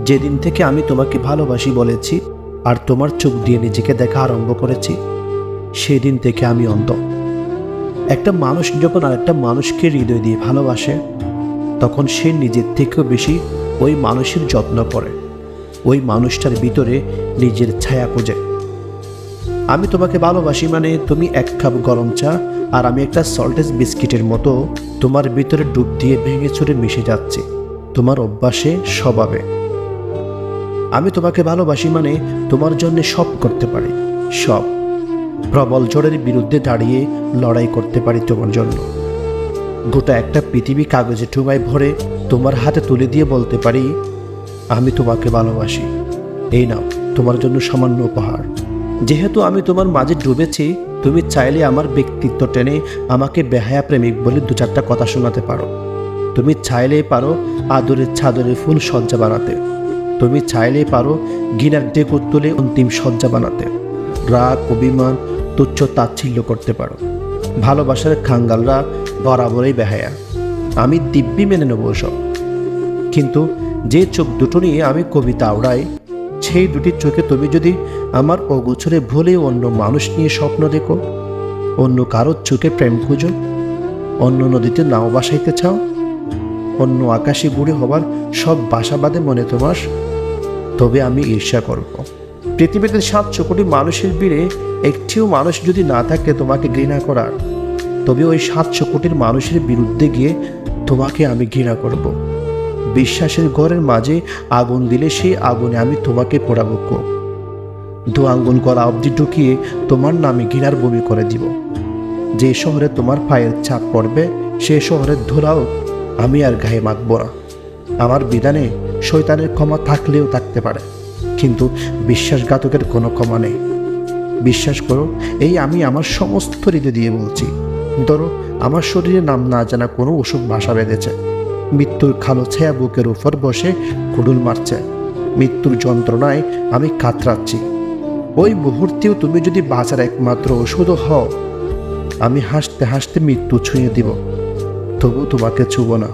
যেদিন থেকে আমি তোমাকে ভালোবাসি বলেছি আর তোমার চোখ দিয়ে নিজেকে দেখা আরম্ভ করেছি, সেদিন থেকে আমি অন্ধ। একটা মানুষ যখন আরেকটা মানুষকে হৃদয় দিয়ে ভালোবাসে, তখন সে নিজের থেকেও বেশি ওই মানুষের যত্ন করে, ওই মানুষটার ভিতরে নিজের ছায়া খোঁজে। আমি তোমাকে ভালোবাসি মানে তুমি এক কাপ গরম চা আর আমি একটা সল্টেজ বিস্কিটের মতো তোমার ভিতরে ডুব দিয়ে ভেঙে চুরে মিশে যাচ্ছি। তোমার অভ্যাসে স্বভাবে। আমি তোমাকে ভালোবাসি মানে তোমার জন্য সব করতে পারি, সব। প্রবল ঝড়ের বিরুদ্ধে দাঁড়িয়ে লড়াই করতে পারি তোমার জন্য। গোটা একটা পৃথিবী কাগজে ঠুঙায় ভরে তোমার হাতে তুলে দিয়ে বলতে পারি, আমি তোমাকে ভালোবাসি। এই নাও, তোমার জন্য সামান্য উপহার। যেহেতু আমি তোমার মাঝে ডুবেছি, তুমি চাইলে আমার ব্যক্তিত্ব টেনে আমাকে বেহায়া প্রেমিক বলে দু চারটা কথা শোনাতে পারো। তুমি চাইলেই পারো আদরের ছাদরের ফুল সজ্জা বানাতে। তুমি চাইলেই পারো গিনার ডেকুর তুলে অন্তিম শয্যা বানাতে। রাগ, অভিমান, তুচ্ছ তাচ্ছিল্য করতে পারো। ভালোবাসার খাঙ্গালরা বরাবরই বেহায়া। আমি দিব্যি মেনে নেব সব কিন্তু যে চোখ দুটো নিয়ে আমি কবিতা আওড়াই সেই দুটি চোখে তুমি যদি আমার অগোছরে ভুলে অন্য মানুষ নিয়ে স্বপ্ন দেখো, অন্য কারোর চোখে প্রেম খুঁজো, অন্য নদীতে নাও বাসাইতে চাও অন্য আকাশে গুড়ে হবার সব বাসাবাদে মনে তোমার। তবে আমি ঈর্ষা করব। পৃথিবীতে সাতশো কোটি মানুষের ভিড়ে একটিও মানুষ যদি না থাকে তোমাকে ঘৃণা করার, তবে ওই সাতশো কোটির মানুষের বিরুদ্ধে গিয়ে তোমাকে আমি ঘৃণা করব। বিশ্বাসের ঘরের মাঝে আগুন দিলে সেই আগুনে আমি তোমাকে পোড়াবো। দু আঙ্গুল গলা অবধি ঢুকিয়ে তোমার নামে ঘৃণার বমি করে দিব। যে শহরে তোমার পায়ের ছাপ পড়বে, সে শহরের ধুলাও আমি আর গায়ে মাখব না। আমার বিধানে শৈতানের ক্ষমা থাকলেও থাকতে পারে। কিন্তু বিশ্বাসঘাতকের কোনো ক্ষমা নেই। বিশ্বাস করো, এই আমি আমার সমস্ত হৃদয় দিয়ে বলছি। ধরো, আমার শরীরে নাম না জানা কোনো অসুখ বাসা বেঁধেছে। মৃত্যুর খালো ছায়া বুকের উপর বসে কুডুল মারছে। মৃত্যুর যন্ত্রণায় আমি কাতরাচ্ছি। ওই মুহূর্তেও তুমি যদি বাঁচার একমাত্র ওষুধও হও, আমি হাসতে হাসতে মৃত্যু ছুঁয়ে দিব। তবু তোমাকে ছুব না।